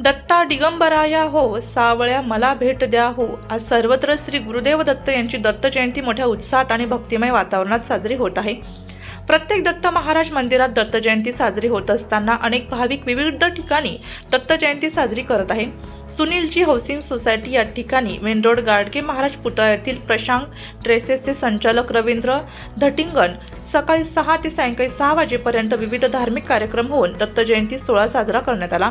दत्ता दिगंबराया हो सावळ्या मला भेट द्या हो. आज सर्वत्र श्री गुरुदेव दत्त यांची दत्त जयंती मोठ्या उत्साहात आणि भक्तिमय वातावरणात साजरी होत आहे. प्रत्येक दत्त महाराज मंदिरात दत्त जयंती साजरी होत असताना अनेक भाविक विविध ठिकाणी दत्त जयंती साजरी करत आहे. सुनीलजी हाऊसिंग सोसायटी या ठिकाणी मेन रोड गाडगे महाराज पुतळ्यातील प्रशांक प्रशांत ड्रेसेसचे संचालक रवींद्र धटिंगन सकाळी सहा ते सायंकाळी सहा वाजेपर्यंत विविध धार्मिक कार्यक्रम होऊन दत्त जयंती सोहळा साजरा करण्यात आला.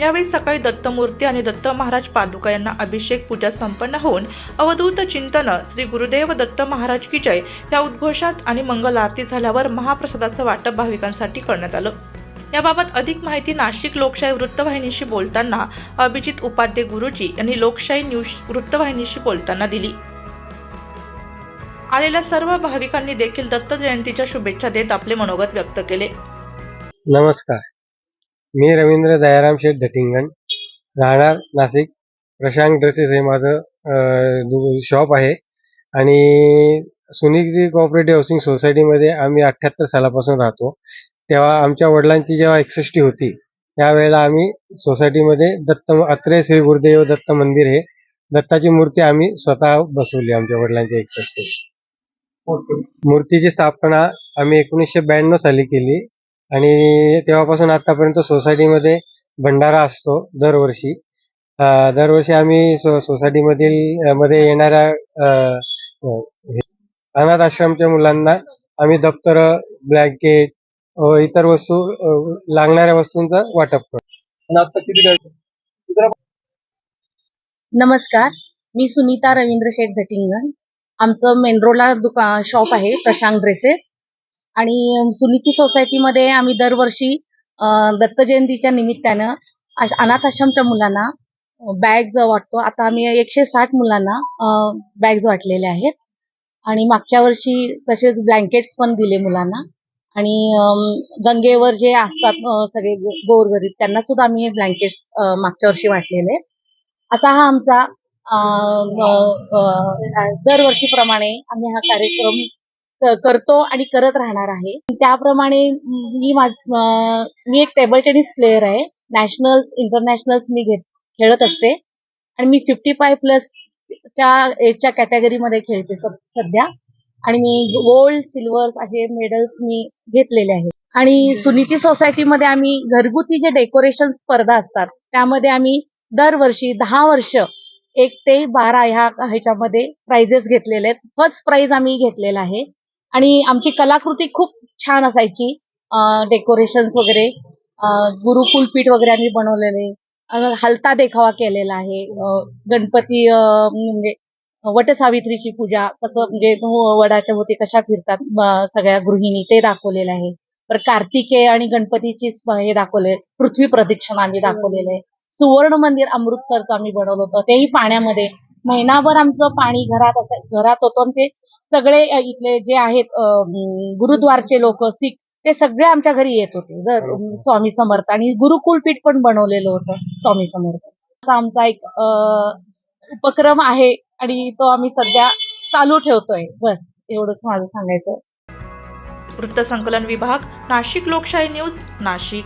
यावेळी सकाळी दत्तमूर्ती आणि दत्त महाराज पादुका यांना अभिषेक पूजा संपन्न होऊन अवधूत चिंतन श्री गुरुदेव दत्त महाराज की जय या उद्घोषात आणि मंगल आरती झाल्यावर महाप्रसादाचं वाटप भाविकांसाठी करण्यात आलं. याबाबत अधिक माहिती नाशिक लोकशाही वृत्तवाहिनीशी बोलताना अभिजित उपाध्ये गुरुजी यांनी लोकशाही न्यूज वृत्तवाहिनीशी बोलताना दिली. आलेल्या सर्व भाविकांनी देखील दत्त जयंतीच्या शुभेच्छा देत आपले मनोगत व्यक्त केले. नमस्कार. मी रवींद्र दयाराम शेठ धटिंगण राहणार नाशिक. प्रशांत ड्रेसेस हे माझं शॉप आहे. आणि सुनीलजी कोऑपरेटिव्ह हाऊसिंग सोसायटीमध्ये आम्ही अठ्ठ्याहत्तर सालापासून राहतो. तेव्हा आमच्या वडिलांची जेव्हा एकसष्टी होती त्यावेळेला आम्ही सोसायटीमध्ये दत्त अत्रे श्री गुरुदेव दत्त मंदिर हे दत्ताची मूर्ती आम्ही स्वतः बसवली आमच्या वडिलांची एकसष्टी मूर्तीची स्थापना आम्ही एकोणीसशे ब्याण्णव साली केली. आणि तेव्हापासून आतापर्यंत सोसायटीमध्ये भंडारा असतो दरवर्षी. दरवर्षी आम्ही सो सोसायटीमधील मध्ये येणाऱ्या हो, अनाथ आश्रमच्या मुलांना आम्ही दप्तर ब्लँकेट व इतर वस्तू लागणाऱ्या वस्तूंचं वाटप करतो. नमस्कार. मी सुनीता रवींद्र शेठ धटिंगन आमचं मेन रोडला दुका शॉप आहे प्रशांत ड्रेसेस. आणि सुनीती सोसायटीमध्ये आम्ही दरवर्षी दत्त जयंतीच्या निमित्तानं अनाथ आश्रमच्या मुलांना बॅग्स वाटतो. आता आम्ही एकशे साठ मुलांना बॅग्स वाटलेले आहेत. आणि मागच्या वर्षी तसेच ब्लँकेट्स पण दिले मुलांना. आणि गंगेवर जे असतात सगळे गोरगरीब त्यांना सुद्धा आम्ही ब्लँकेट्स मागच्या वर्षी वाटलेले असा हा आमचा दरवर्षीप्रमाणे आम्ही हा कार्यक्रम करतो आणि करत राहणार आहे. त्याप्रमाणे मी मी एक टेबल टेनिस प्लेअर आहे. नॅशनल्स इंटरनॅशनल्स मी घेत खेळत असते. आणि मी फिफ्टी फाय प्लस च्या एजच्या कॅटेगरीमध्ये खेळते सध्या. आणि मी गोल्ड सिल्वर असे मेडल्स मी घेतलेले आहेत. आणि सुनीती सोसायटीमध्ये आम्ही घरगुती जे डेकोरेशन स्पर्धा असतात त्यामध्ये आम्ही दरवर्षी दहा वर्ष एक ते बारा ह्या ह्याच्यामध्ये प्राइजेस घेतलेले आहेत. फर्स्ट प्राइज आम्ही घेतलेला आहे. आणि आमची कलाकृती खूप छान असायची. डेकोरेशन्स वगैरे. गुरुकुल पीठ वगैरे आम्ही बनवलेले. हलता देखावा केलेला आहे. गणपती म्हणजे वटसावित्रीची पूजा कसं म्हणजे हो, वडाच्या भोवती कशा फिरतात सगळ्या गृहिणी ते दाखवलेलं आहे. तर कार्तिकेय आणि गणपतीची हे दाखवले पृथ्वी प्रदक्षिणा आम्ही दाखवलेलं. आहे सुवर्ण मंदिर अमृतसरचं आम्ही बनवलं होतं. तेही पाण्यामध्ये महिनाभर आमचं पाणी घरात असं घरात होतं. आणि ते सगळे इथले जे आहेत गुरुद्वारचे लोक सिख ते सगळे आमच्या घरी येत होते. जर स्वामी समर्थ. आणि गुरुकुल पीठ पण बनवलेलं होतं स्वामी समर्थ. असा आमचा एक उपक्रम आहे. आणि तो आम्ही सध्या चालू ठेवतोय. बस एवढंच माझं सांगायचं. वृत्तसंकलन विभाग नाशिक लोकशाही न्यूज नाशिक.